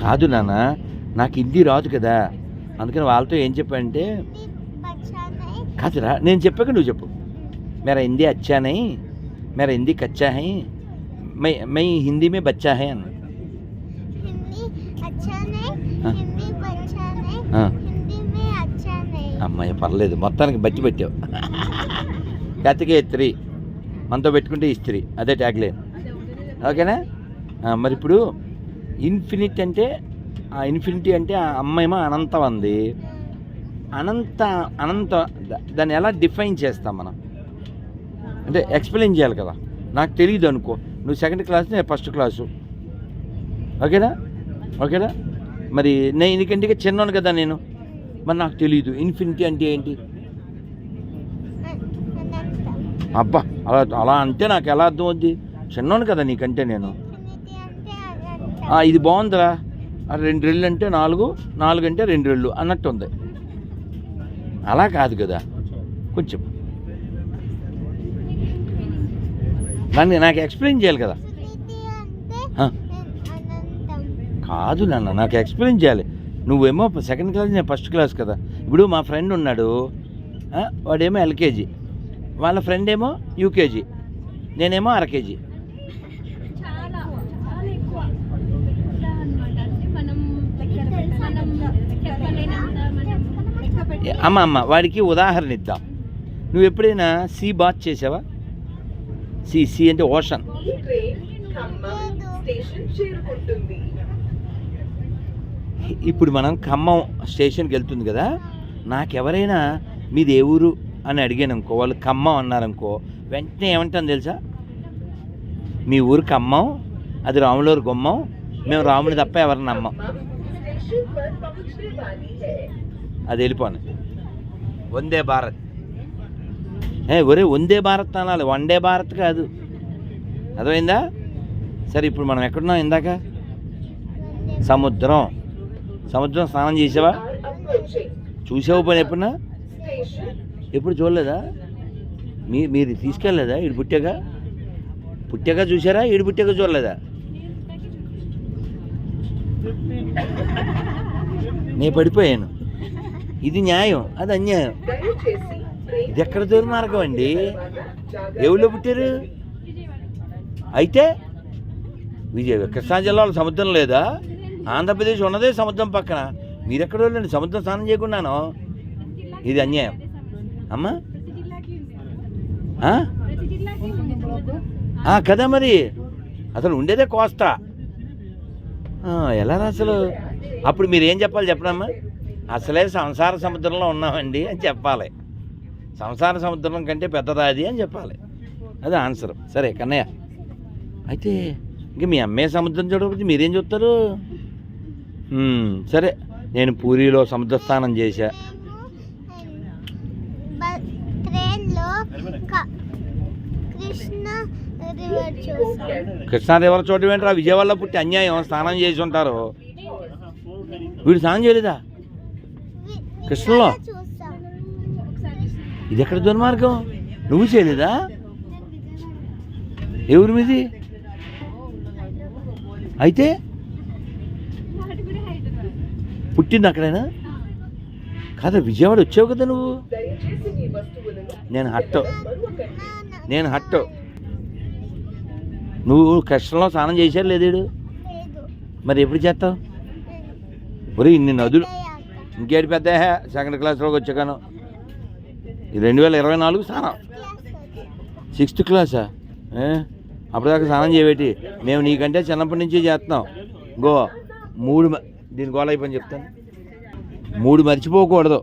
కాదు నాన్న నాకు హిందీ రాదు కదా. అందుకని వాళ్ళతో ఏం చెప్పంటే కాదురా నేను చెప్పాక నువ్వు చెప్పు. మేర హిందీ అచ్చానై మేర హిందీ కచ్చా మై మై హిందీ మే బచ్చా అన్న. అమ్మాయి పర్లేదు మొత్తానికి బచ్చి పెట్టావు. కతికే ఇస్త్రీ మనతో పెట్టుకుంటే ఇస్త్రీ అదే ట్యాగ్లైన్ ఓకేనా? మరి ఇప్పుడు ఇన్ఫినిట్ అంటే ఆ ఇన్ఫినిటీ అంటే ఆ అమ్మాయిమో అనంతం అంది. అనంత అనంత దాన్ని ఎలా డిఫైన్ చేస్తాం మనం? అంటే ఎక్స్ప్లెయిన్ చేయాలి కదా. నాకు తెలియదు అనుకో. నువ్వు సెకండ్ క్లాస్ నేను ఫస్ట్ క్లాసు. ఓకేనా? ఓకేనా? మరి నేను ఎందుకంటే చిన్నాను కదా నేను. మరి నాకు తెలియదు ఇన్ఫినిటీ అంటే ఏంటి? అబ్బా అలా అలా అంటే నాకు ఎలా అర్థం అవుద్ది? చిన్నాను కదా నీకంటే నేను. ఇది బాగుందిరా. రెండు రెళ్ళు అంటే నాలుగు నాలుగు అంటే రెండు రెళ్ళు అన్నట్టు ఉంది అలా కాదు కదా. కొంచెం. దాన్ని నాకు ఎక్స్ప్లెయిన్ చేయాలి కదా. కాదు నాన్న నాకు ఎక్స్ప్లెయిన్ చేయాలి. నువ్వేమో సెకండ్ క్లాస్ నేను ఫస్ట్ క్లాస్ కదా. ఇప్పుడు మా ఫ్రెండ్ ఉన్నాడు. వాడేమో ఎల్కేజీ. వాళ్ళ ఫ్రెండ్ ఏమో యూకేజీ. నేనేమో అరకేజీ చాలా చాలా ఎక్కువ ఎట్లా అన్నమాట అంటే మనం మనం చెప్పలేనంత మనం లెక్క పెట్టి అమ్మ అమ్మ వాడికి ఉదాహరణ ఇద్దాం. నువ్వు ఎప్పుడైనా సీ బాత్ చేసావా? సి సి అంటే ఓషన్. ఇప్పుడు మనం ఖమ్మం స్టేషన్కి వెళ్తుంది కదా? నాకెవరైనా మీది ఏ ఊరు అని అడిగాను అనుకో వాళ్ళు ఖమ్మం అన్నారనుకో వెంటనే ఏమంటాను తెలుసా? మీ ఊరు ఖమ్మం అది రాములూరు గుమ్మం మేము రాముని తప్ప ఎవరిని నమ్మం. అది వెళ్ళిపోను. వందే భారత్. ఏ ఒరే వందే భారత్ అనాలి. వన్ డే భారత్ కాదు. అర్థమైందా? సరే ఇప్పుడు మనం ఎక్కడున్నాం ఇందాక? సముద్రం. సముద్రం స్నానం చేసావా? చూసావు పని ఎప్పుడున్నా? ఎప్పుడు చూడలేదా? మీ మీరు తీసుకెళ్ళలేదా? ఇడు పుట్టాక? పుట్టాక చూసారా? ఇడు పుట్టాక చూడలేదా? నేను పడిపోయాను. ఇది న్యాయం అది అన్యాయం. ఇది ఎక్కడ దుర్మార్గం అండి? ఎవరిలో పుట్టారు? అయితే విజయ కృష్ణా జిల్లాలో సముద్రం లేదా? ఆంధ్రప్రదేశ్ ఉన్నదే సముద్రం పక్కన. మీరు ఎక్కడ వెళ్ళండి? సముద్రం స్నానం చేయకుండాను? ఇది అన్యాయం. అమ్మా? కదా మరి. అసలు ఉండేదే కోస్తా. ఎలా అసలు అప్పుడు మీరు ఏం చెప్పాలి చెప్పడమ్మా? అసలే సంసార సముద్రంలో ఉన్నామండి అని చెప్పాలి. సంసార సముద్రం కంటే పెద్దదా అది అని చెప్పాలి. అది ఆన్సర్. సరే కన్నయ్య. అయితే ఇంక మీ అమ్మే సముద్రం చూడకపోతే మీరేం చూస్తారు? సరే. నేను పూరిలో సముద్ర స్నానం చేశా. కృష్ణ రివర్ చోటు ఏంటరా? విజయవాడలో పుట్టి అన్యాయం స్నానం చేసి ఉంటారు. వీడు స్నానం చేయలేదా? కృష్ణలో? ఇది ఎక్కడ దుర్మార్గం? నువ్వు చేయలేదా? ఎవరి మీది? అయితే? పుట్టింది అక్కడైనా? కాదా విజయవాడ వచ్చావు కదా నువ్వు? నేను హట్టో. నేను హట్టో. నువ్వు కష్టంలో స్నానం చేశారు లేదేడు లేదు మరి ఎప్పుడు చేస్తావు? ఒరే ఇన్ని నదులు ఇంకేటి పెద్ద సెకండ్ క్లాస్లోకి వచ్చాను రెండు వేల ఇరవై నాలుగు స్నానం. సిక్స్త్ క్లాసా అప్పటిదాకా స్నానం చేయబెట్టి. మేము నీకంటే చిన్నప్పటి నుంచి చేస్తున్నాం. గో మూడు దీని అయిపోయి చెప్తాను. మూడు మర్చిపోకూడదు.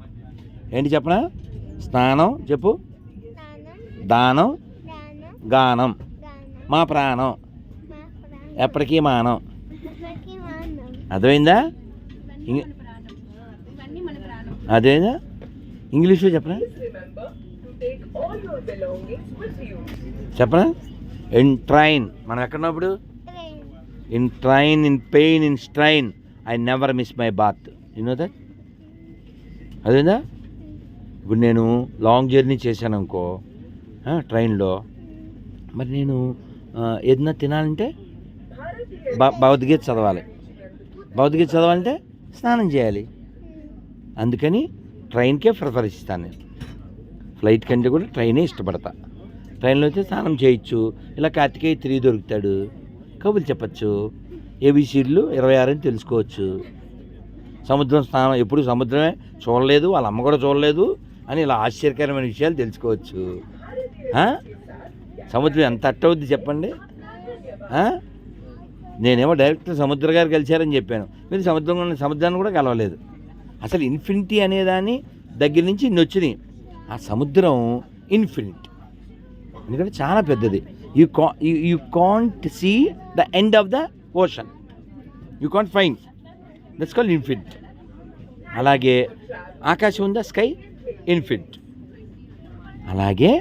ఏంటి చెప్పనా? స్నానం చెప్పు. దానం. గానం. మా ప్రాణం. ఎప్పటికీ మానం. అర్థమైందా ఇవన్నీ ఇంక- మన ప్రాణం ఇవన్నీ మన ప్రాణం అదేనా? ఇంగ్లీష్లో చెప్పనా. చెప్పనా? ఇన్ ట్రైన్ మనం ఎక్కడున్నప్పుడు? In train in pain in strain I never miss my bath you know that అదేందా ఇప్పుడు నేను లాంగ్ జర్నీ చేశాను అనుకో ఆ, ట్రైన్లో మరి నేను ఆ, ఏదైనా తినాలంటే? భ భగవద్గీత చదవాలి. భౌతిక చదవాలంటే స్నానం చేయాలి. అందుకని ట్రైన్కే ప్రిఫర్ ఇస్తాను నేను. ఫ్లైట్ కంటే కూడా ట్రైనే ఇష్టపడతా. ట్రైన్లో అయితే స్నానం చేయొచ్చు. ఇలా కార్తికేయ త్రీ దొరుకుతాడు. కబుర్లు చెప్పచ్చు. ఏబీసీడ్లు ఇరవై ఆరు అని తెలుసుకోవచ్చు. సముద్రం స్నానం ఎప్పుడు సముద్రమే చూడలేదు వాళ్ళ అమ్మ కూడా చూడలేదు అని ఇలా ఆశ్చర్యకరమైన విషయాలు తెలుసుకోవచ్చు. సముద్రం ఎంత అట్టవుద్ది చెప్పండి? నేనేమో డైరెక్ట్ సముద్ర గారు కలిశారని చెప్పాను. మీరు సముద్రం సముద్రాన్ని కూడా కలవలేదు. అసలు ఇన్ఫినిటీ అనేదాన్ని దగ్గర నుంచి ఇన్ని వచ్చినాయి ఆ సముద్రం ఇన్ఫినిట్. ఎందుకంటే చాలా పెద్దది. యూ కా you can't see the end of the ocean you can't fine that's call infinite అలాగే ఆకాశం ఉందా? స్కై ఇన్ఫినిట్ అలాగే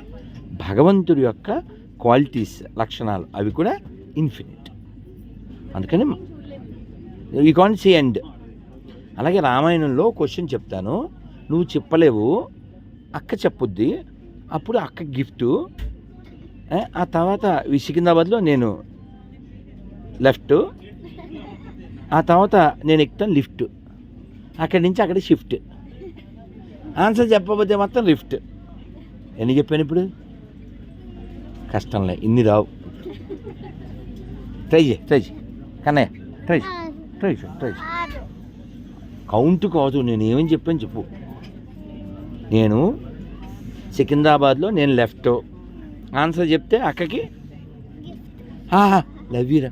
భగవంతుడి యొక్క క్వాలిటీస్ లక్షణాలు అవి కూడా ఇన్ఫినిట్ అందుకని యూ కాంట్ సీ ఎండ్ అలాగే రామాయణంలో క్వశ్చన్ చెప్తాను. నువ్వు చెప్పలేవు. అక్క చెప్పుద్ది. అప్పుడు అక్క గిఫ్ట్. ఆ తర్వాత సికింద్రాబాద్లో నేను లెఫ్ట్. ఆ తర్వాత నేను ఎక్కుతాను లిఫ్ట్. అక్కడి నుంచి అక్కడ షిఫ్ట్. ఆన్సర్ చెప్పకపోతే మాత్రం లిఫ్ట్. ఎన్ని చెప్పాను ఇప్పుడు? కష్టంలే ఇన్ని రావు. ట్రై చేయి ట్రై చేయి. కన్నయ్య ట్రై చేయి. ట్రై చేయి ట్రై చేయి. కౌంట్ కాదు నేను ఏమని చెప్పాను చెప్పు. నేను సికింద్రాబాద్లో నేను లెఫ్ట్. ఆన్సర్ చెప్తే అక్కకి లవ్ యూరా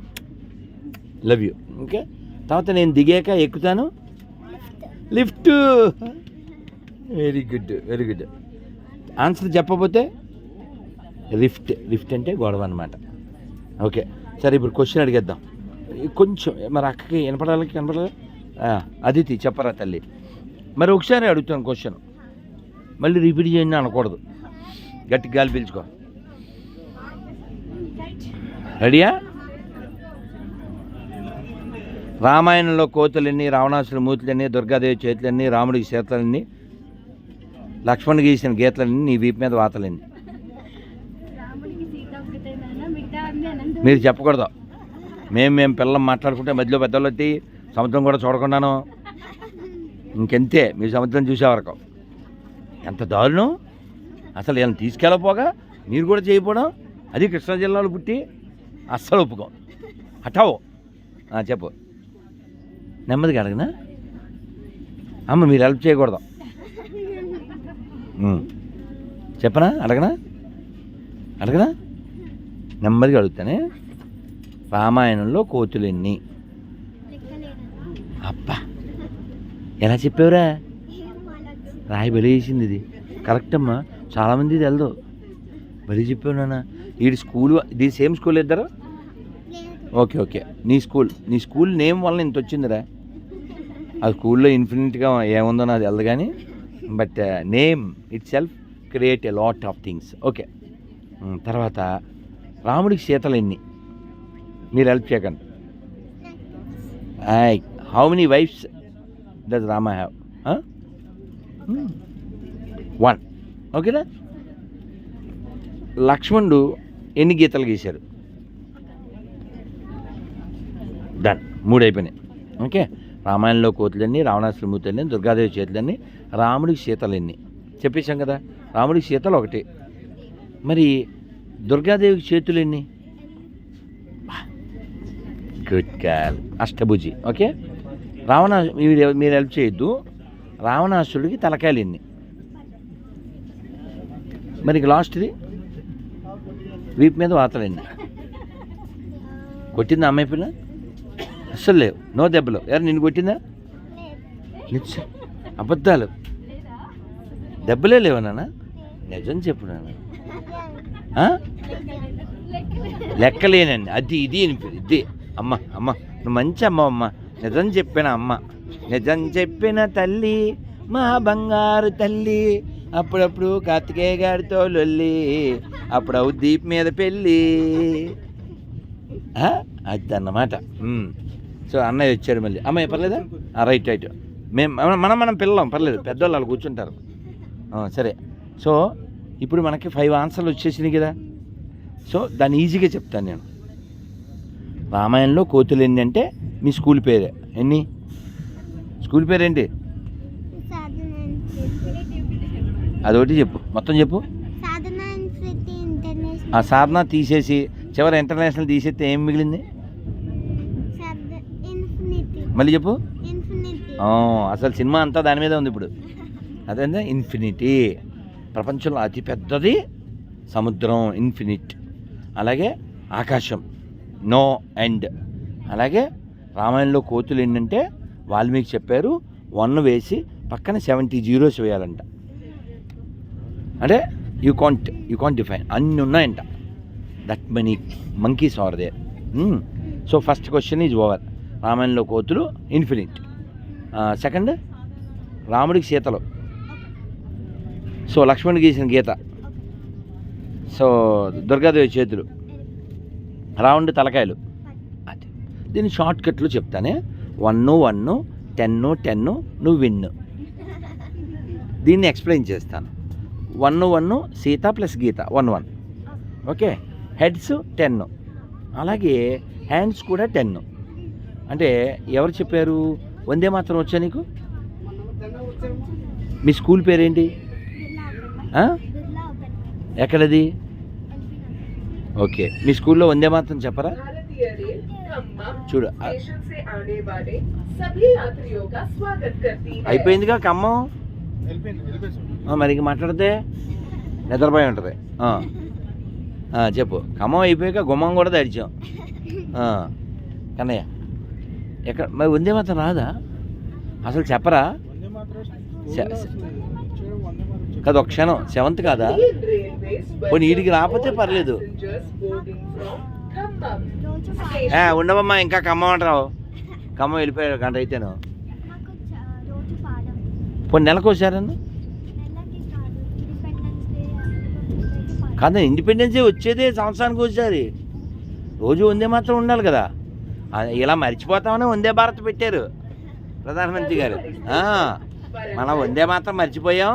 లవ్ యూ. ఓకే? తర్వాత నేను దిగాక ఎక్కుతాను. Lift. Very good very good. Answer చెప్పకపోతే లిఫ్ట్ లిఫ్ట్ అంటే గొడవ అనమాట ఓకే? సరే ఇప్పుడు క్వశ్చన్ అడిగేద్దాం. కొంచెం మరి అక్కకి వినపడాలి కనపడాలి? అదితి చెప్పరా తల్లి. మరి ఒకసారి అడుగుతాను క్వశ్చన్ మళ్ళీ రిపీట్ చేయండి అనకూడదు. గట్టి గాలి పీల్చుకో. రెడీయా రామాయణంలో కోతులన్నీ రావణాసుల మూతులన్నీ దుర్గాదేవి చేతులన్నీ రాముడికి చేతులన్నీ లక్ష్మణ్ గీసిన గీతలన్నీ నీ వీపు మీద వాతలన్నీ. మీరు చెప్పకూడదు. మేము మేము పిల్లలు మాట్లాడుకుంటే మధ్యలో పెద్దలు వచ్చి సముద్రం కూడా చూడకుండాను. ఇంకెంతే మీరు సముద్రం చూసే వరకు. ఎంత దారుణం. అసలు వీళ్ళని తీసుకెళ్ళపోగా మీరు కూడా చేయకపోవడం? అది కృష్ణా జిల్లాలో పుట్టి అస్సలు ఒప్పుకోం. హఠావో. చెప్పు. నెమ్మదిగా అడగనా? అమ్మ మీరు హెల్ప్ చేయకూడదు. చెప్పనా? అడగనా? అడగనా? నెమ్మదిగా అడుగుతానే. రామాయణంలో కోతులు ఎన్ని అబ్బా ఎలా చెప్పావురా? రాయి బలి వేసింది ఇది. కరెక్ట్ అమ్మా చాలామంది ఇది వెళ్దు బలి చెప్పావు నాన్న. ఈ స్కూల్ ఇది సేమ్ స్కూల్ ఇద్దరు? Okay okay. నీ స్కూల్ నీ స్కూల్ నేమ్ వల్ల ఇంత వచ్చిందిరా. ఆ స్కూల్లో ఇన్ఫినిట్గా ఏముందో నాకు తెలియదు కానీ but name itself create a lot of things okay తర్వాత రాముడికి సీతలు ఎన్ని మీరు హెల్ప్ చేయకండి. How many wives does Rama have one ఓకేనా లక్ష్మణుడు ఎన్ని గీతలు గీశారు? డన్ మూడు అయిపోయినాయి ఓకే రామాయణంలో కోతులన్నీ రావణాశ్రమూతులన్నీ దుర్గాదేవి చేతులన్నీ రాముడికి సీతలన్నీ. చెప్పేశాం కదా? రాముడికి సీతలు ఒకటి. మరి దుర్గాదేవికి చేతులు ఎన్ని గుడ్ కాల్ అష్టభుజి. ఓకే రావణ మీరు మీరు హెల్ప్ చేయొద్దు. రావణాసుడికి తలకాయలింది మరి లాస్ట్ది? వీపు మీద వాతలు కొట్టిందా అమ్మాయి పిల్ల? అస్సలు లేవు. నో దెబ్బలు. ఎవరు నిన్ను కొట్టిందా? నిజం అబద్ధాలు. దెబ్బలే లేవు నాన్న. నిజం చెప్పు నాన్న. లెక్కలేనండి. అది ఇది అనిపి ఇది. అమ్మ అమ్మ. నువ్వు మంచి అమ్మ అమ్మ. నిజం చెప్పిన అమ్మ. నిజం చెప్పిన తల్లి మా బంగారు తల్లి అప్పుడప్పుడు కార్తికేయ గారితో లొల్లి అప్పుడు దీప్ మీద పెళ్ళి. అది అన్నమాట సో అన్నయ్య వచ్చాడు మళ్ళీ. అమ్మాయి పర్లేదా? ఆ, రైట్ రైట్. మేము మనం- మనం పిల్లం పర్లేదు. పెద్దవాళ్ళు వాళ్ళు కూర్చుంటారు. సరే. సో ఇప్పుడు మనకి ఫైవ్ ఆన్సర్లు వచ్చేసినాయి కదా. సో దాన్ని ఈజీగా చెప్తాను నేను. రామాయణంలో కోతులు ఏంటంటే మీ స్కూల్ పేరే? ఎన్ని? స్కూల్ పేరేంటి? అదొకటి చెప్పు. మొత్తం చెప్పు. ఆ సాధన తీసేసి చివరి ఇంటర్నేషనల్ తీసేస్తే ఏం మిగిలింది? మళ్ళీ చెప్పు. అసలు సినిమా అంతా దాని మీద ఉంది ఇప్పుడు. అదేంటే ఇన్ఫినిటీ. ప్రపంచంలో అతి పెద్దది సముద్రం ఇన్ఫినిట్. అలాగే ఆకాశం. No end. అలాగే రామాయణంలో కోతులు ఏంటంటే వాల్మీకి చెప్పారు వన్ వేసి పక్కన సెవెంటీ జీరోస్ వేయాలంట. అంటే you can't you can't define అన్నీ ఉన్నాయంట. That many monkeys are they so first question is over రామాయణంలో కోతులు ఇన్ఫినిట్ సెకండ్ రాముడికి సీతలు. సో లక్ష్మణుడు గీసిన గీత. సో దుర్గాదేవి చేతులు. రావణుడి తలకాయలు. దీని షార్ట్కట్లు చెప్తానే. వన్ వన్ టెన్ టెన్ నువ్వు విన్ దీన్ని ఎక్స్ప్లెయిన్ చేస్తాను. One one Sita plus Gita. One one. Okay? Heads ten అలాగే హ్యాండ్స్ కూడా టెన్ అంటే ఎవరు చెప్పారు? వందే మాత్రం వచ్చా నీకు? మీ స్కూల్ పేరేంటి? ఎక్కడది? ఓకే. మీ స్కూల్లో వందే మాత్రం చెప్పరా? చూడు అయిపోయిందిగా ఖమ్మం మరి మాట్లాడితే నిద్రపోయి ఉంటుంది. చెప్పు. ఖమ్మం అయిపోయాక గుమ్మం కూడా తడిచాం కన్నయ్య ఎక్కడ? మరి వందే మాత్రం రాదా? అసలు చెప్పరా? కదా ఒక క్షణం. సెవెంత్ కాదా? పోనీ వీడికి రాకపోతే పర్లేదు. ఏ ఉండవమ్మా ఇంకా ఖమ్మం అంటావు ఖమ్మం వెళ్ళిపోయాడు గంట అయితేను. మాకు పోనీ నెలకు వచ్చారన్న కాదు ఇండిపెండెన్స్ డే వచ్చేదే సంవత్సరానికి ఒకసారి. రోజు వందే మాత్రం ఉండాలి కదా. ఇలా మర్చిపోతామని వందే భారత్ పెట్టారు ప్రధానమంత్రి గారు. మనం వందే మాత్రం మర్చిపోయాం.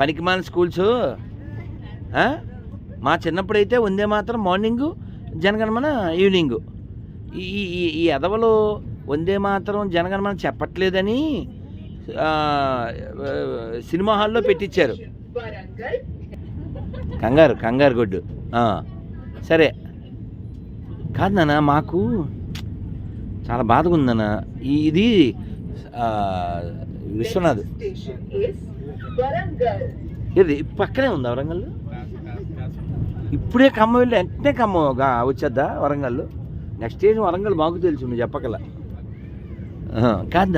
పనికి మాన స్కూల్స్ మా చిన్నప్పుడైతే వందే మాత్రం మార్నింగు జనగణమన ఈవినింగు. ఈ ఈ- ఎదవలు వందే మాత్రం జనగణమన చెప్పట్లేదని సినిమా హాల్లో పెట్టించారు కంగారు కంగారు గొడ్డు సరే. కాదు నాన్న మాకు చాలా బాధగా ఉందన్న ఇది విశ్వనాథ్. ఇది పక్కనే ఉందా వరంగల్? ఇప్పుడే ఖమ్మం వెళ్ళి వెంటనే ఖమ్మం వచ్చేద్దా వరంగల్లో నెక్స్ట్ స్టేజ్ వరంగల్ మాకు తెలుసు నువ్వు చెప్పగల కాదు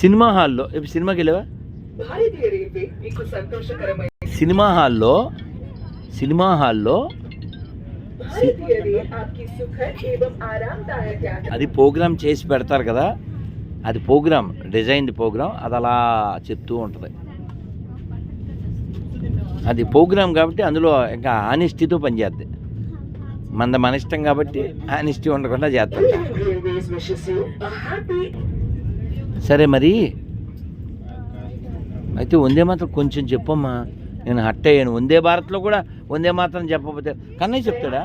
సినిమా హాల్లో ఇప్పుడు సినిమాకి వెళ్ళావా? సినిమా హాల్లో సినిమా హాల్లో అది ప్రోగ్రామ్ చేసి పెడతారు కదా అది ప్రోగ్రామ్ డిజైన్ ప్రోగ్రామ్ అది అలా చెప్తూ ఉంటుంది. అది ప్రోగ్రామ్ కాబట్టి అందులో ఇంకా ఆనెస్టీతో పనిచేద్ది. మంద మన ఇష్టం కాబట్టి ఆనెస్టీ ఉండకుండా చేస్తాం. సరే మరి. అయితే వందే మాత్రం కొంచెం చెప్పమ్మా. నేను హట్ అయ్యాను. వందే భారత్లో కూడా వందే మాత్రం చెప్పకపోతే కన్నయ్య చెప్తాడా?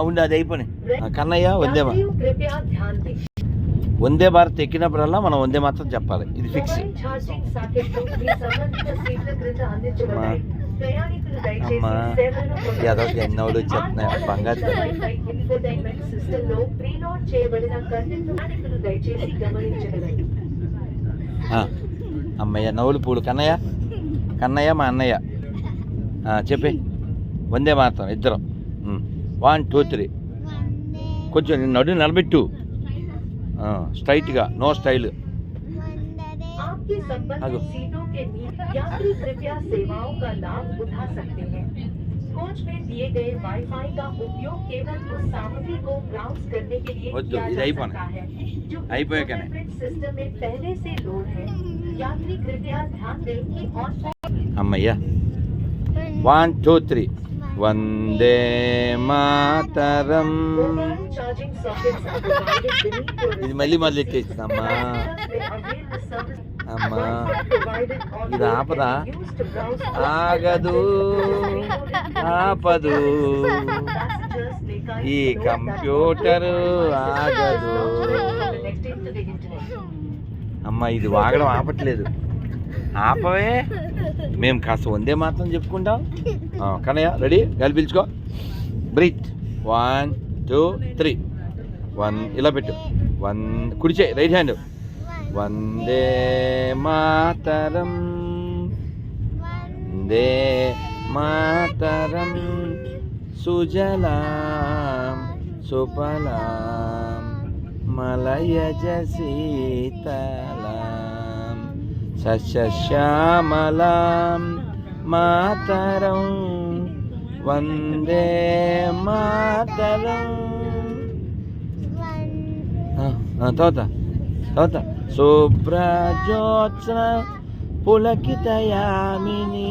ఉండు అది అయిపోయి కన్నయ్య వందే వందే భారత్ ఎక్కినప్పుడల్లా మనం వందే మాత్రం చెప్పాలి. ఇది ఫిక్స్. అమ్మా. ఏదో ఎన్నోళ్ళు వచ్చేస్తున్నాయి బంగారు అమ్మయ్య నవ్వులు పూలు. కన్నయ్య? కన్నయ్య మా అన్నయ్య. ఆ, చెప్పి. వందే మాత్రం ఇద్దరం. One two three. వందే. కొంచెం నడు నిలబెట్టు. స్ట్రైట్గా నో స్టైల్. వద్దు అమ్మయ్యా one two three Vande Mataram ఇది మళ్ళీ మళ్ళీ ఎక్కేసిందమ్మా అమ్మా. ఇది ఆపదా? ఆగదు. ఆపదు. ఈ కంప్యూటరు ఆగదు. అమ్మ ఇది వాగడం ఆపట్లేదు. ఆపవే. మేము కాస్త వందే మాత్రం చెప్పుకుంటాం. కన్నయ్య రెడీ గాలి పీల్చుకో. Breathe one two three one ఇలా పెట్టు. వన్ కుడిచే రైట్ హ్యాండ్ వందే మాతరం వందే మాతరం సుజలాం సుఫలాం మలయజ సీతలాం సస్యశ్యామలాం మాతరం వందే మాతరం ఆ, ఆ, తర్వాత తర్వాత శుభ్రజ్యోత్స్న పులకితయామిని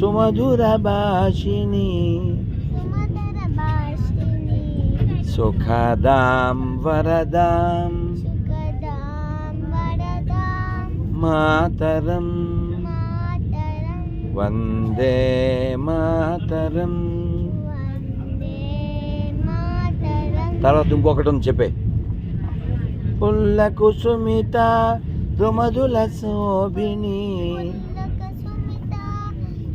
సుమధుర భాషిని సుఖదాం వరదాం మాతరం వందే మాతరం తర్వాత ఇంకొకటి ఉంది చెప్పే. పుల్ల కుసుమిత రుమధుల శోభిని.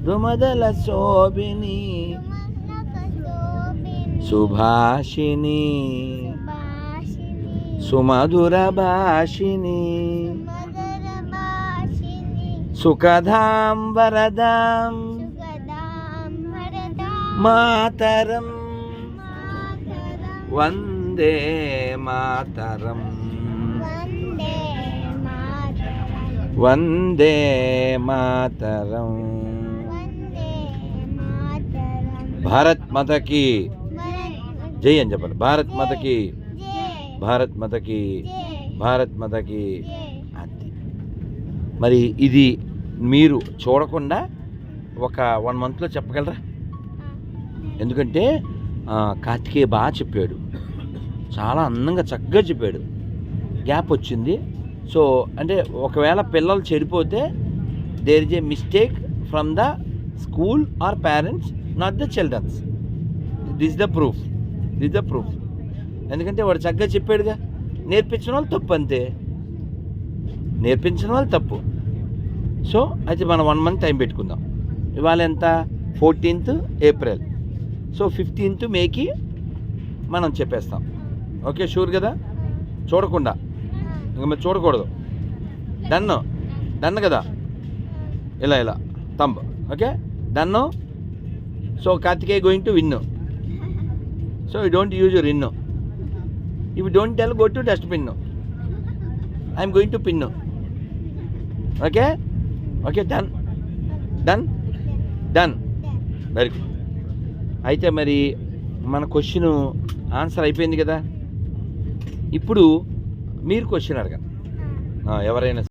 రుమదల శోభిని. సుభాషిని. సుమధుర భాషిని. సుఖదాం వరదాం మాతరం వందే మాతరం వందే మాతరం భారత్ మాతకి జై అని చెప్పాలి భారత్ మాతకి భారత్ మాతకి భారత్ మాతకి అంతే మరి ఇది మీరు చూడకుండా ఒక వన్ మంత్లో చెప్పగలరా? ఎందుకంటే కార్తికేయ బాగా చెప్పాడు. చాలా అందంగా చక్కగా చెప్పాడు. గ్యాప్ వచ్చింది. సో అంటే ఒకవేళ పిల్లలు చెడిపోతే there is a mistake from the school or parents not the childrens this the proof this the proof ఎందుకంటే వాడు చక్కగా చెప్పాడుగా. నేర్పించిన వాళ్ళు తప్పు అంతే. నేర్పించిన వాళ్ళు తప్పు. సో అయితే మనం వన్ మంత్ టైం పెట్టుకుందాం. ఇవాళ ఎంత? ఫోర్టీన్త్ ఏప్రిల్ సో ఫిఫ్టీన్త్ మేకి మనం చెప్పేస్తాం. ఓకే షూర్ కదా? చూడకుండా. ఇంకా మీరు చూడకూడదు. డన్ డన్ కదా? ఇలా ఇలా. Thumb okay done so Kartikeya going to win so you don't use your ఇన్ను if don't tell go to dustbin I'm going to pin okay okay done done done very good అయితే మరి మన question answer అయిపోయింది కదా? ఇప్పుడు మీరు question అడగండి. ఎవరైనా